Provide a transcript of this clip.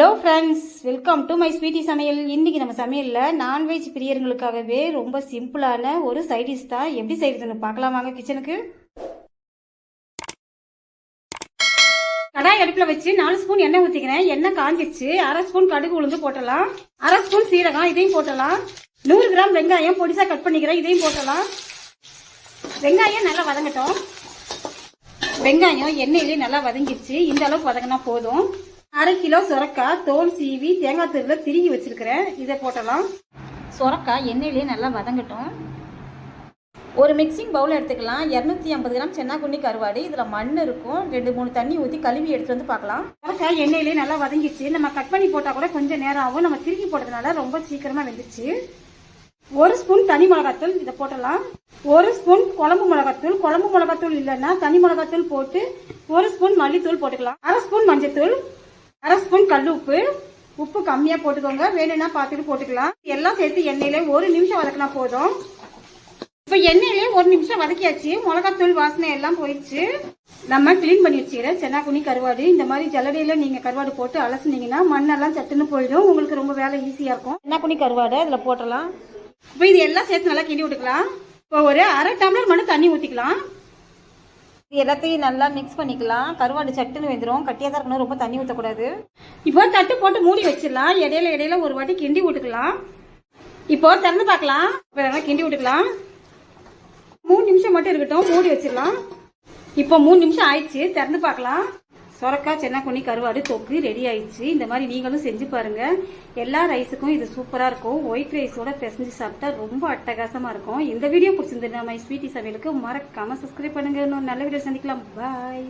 Hello friends welcome to my sweety சமையல். இன்னைக்கு நம்ம சமையலில் நான்வெஜ் பிரியர்களுக்காகவே ரொம்ப சிம்பிளான ஒரு சைடிஷ் தான். எப்படி செய்யறதுன்னு பார்க்கலாம் வாங்க கிச்சனுக்கு கடாய் அடுப்பில் வச்சு நாலு ஸ்பூன் எண்ணெய் ஊற்றிக்கிறேன் எண்ணெய் காஞ்சிச்சு அரை ஸ்பூன் கடுகு உளுந்து போட்டலாம் அரை ஸ்பூன் சீரகம் இதையும் போட்டலாம் நூறு கிராம் வெங்காயம் பொடிசாக கட் பண்ணிக்கிறேன். இதையும் போட்டலாம் வெங்காயம் நல்லா வதங்கட்டும். வெங்காயம் எண்ணெயிலே நல்லா வதங்கிடுச்சு இந்த அளவுக்கு வதங்கினா போதும். அரை கிலோ சுரக்காய் தோல் சீவி தேங்காய் தூரில் திருகி வச்சிருக்கிறேன். இதை போட்டலாம். சுரக்காய் எண்ணெயிலே நல்லா வதங்கட்டும். ஒரு மிக்சிங் பவுல் எடுத்துக்கலாம். இரநூத்தி ஐம்பது கிராம் சென்னாக்குண்ணி கருவாடு. இதில் மண் இருக்கும். ரெண்டு மூணு தண்ணி ஊற்றி கழுவி எடுத்து வந்து பார்க்கலாம். சுரக்காய் எண்ணெயிலே நல்லா வதங்கிச்சு நம்ம கட் பண்ணி போட்டால் கூட கொஞ்சம் நேரம் ஆகும். நம்ம திருக்கி போட்டதுனால ரொம்ப சீக்கிரமாக வெந்துச்சு ஒரு ஸ்பூன் தனி மிளகாத்தூள் இதை போட்டலாம். ஒரு ஸ்பூன் குழம்பு மிளகாத்தூள். குழம்பு மிளகாத்தூள் இல்லைன்னா தனி மிளகாத்தூள் போட்டு ஒரு ஸ்பூன் மல்லித்தூள் போட்டுக்கலாம். அரை ஸ்பூன் மஞ்சத்தூள். அரை ஸ்பூன் கல் உப்பு. உப்பு கம்மியா போட்டுக்கோங்க. வேணும்னா பார்த்துட்டு போட்டுக்கலாம். எல்லாம் சேர்த்து எண்ணெயில ஒரு நிமிஷம் வதக்கினா போதும். இப்போ எண்ணெயிலே ஒரு நிமிஷம் வதக்கியாச்சு. மிளகாத்தூள் வாசனை எல்லாம் போயிடுச்சு. நம்ம க்ளீன் பண்ணி வச்சுக்கிறேன் சென்னாக்குனி கருவாடு. இந்த மாதிரி ஜல்லடையில நீங்க கருவாடு போட்டு அலசுனீங்கன்னா மண்ணெல்லாம் சட்டுன்னு போயிடும். உங்களுக்கு ரொம்ப வேலை ஈஸியா இருக்கும். சென்னாக்குனி கருவாடு அதுல போட்டலாம் இப்போ இது எல்லாம் சேர்த்து நல்லா கிண்டி விட்டுக்கலாம். இப்போ ஒரு அரை டம்ளர் மட்டும் தண்ணி ஊற்றிக்கலாம் இது எல்லாத்தையும் நல்லா மிக்ஸ் பண்ணிக்கலாம். கருவாடு சட்டுன்னு வந்துடும் கட்டியாக தான் இருக்கணும். ரொம்ப தண்ணி ஊற்றக்கூடாது இப்போ தட்டு போட்டு மூடி வச்சிடலாம். இடையில இடையில ஒரு வாட்டி கிண்டி விட்டுக்கலாம். இப்போ திறந்து பார்க்கலாம். இப்போ எதனா கிண்டி விட்டுக்கலாம். மூணு நிமிஷம் மட்டும் இருக்கட்டும். மூடி வச்சிடலாம். இப்போ மூணு நிமிஷம் ஆயிடுச்சு. திறந்து பார்க்கலாம். சொரக்காய் சென்னாக்குண்ணி கருவாடு தொக்கு ரெடி ஆயிடுச்சு. இந்த மாதிரி நீங்களும் செஞ்சு பாருங்க. எல்லா ரைஸுக்கும் இது சூப்பராக இருக்கும். ஒயிட் ரைஸோட பிசைஞ்சு சாப்பிட்டா ரொம்ப அட்டகாசமாக இருக்கும். இந்த வீடியோ பிடிச்சிருந்தது மை ஸ்வீட்டி சமையலுக்கு மறக்காம சப்ஸ்கிரைப் பண்ணுங்க. இன்னும் நல்ல வீடியோ சந்திக்கலாம். பாய்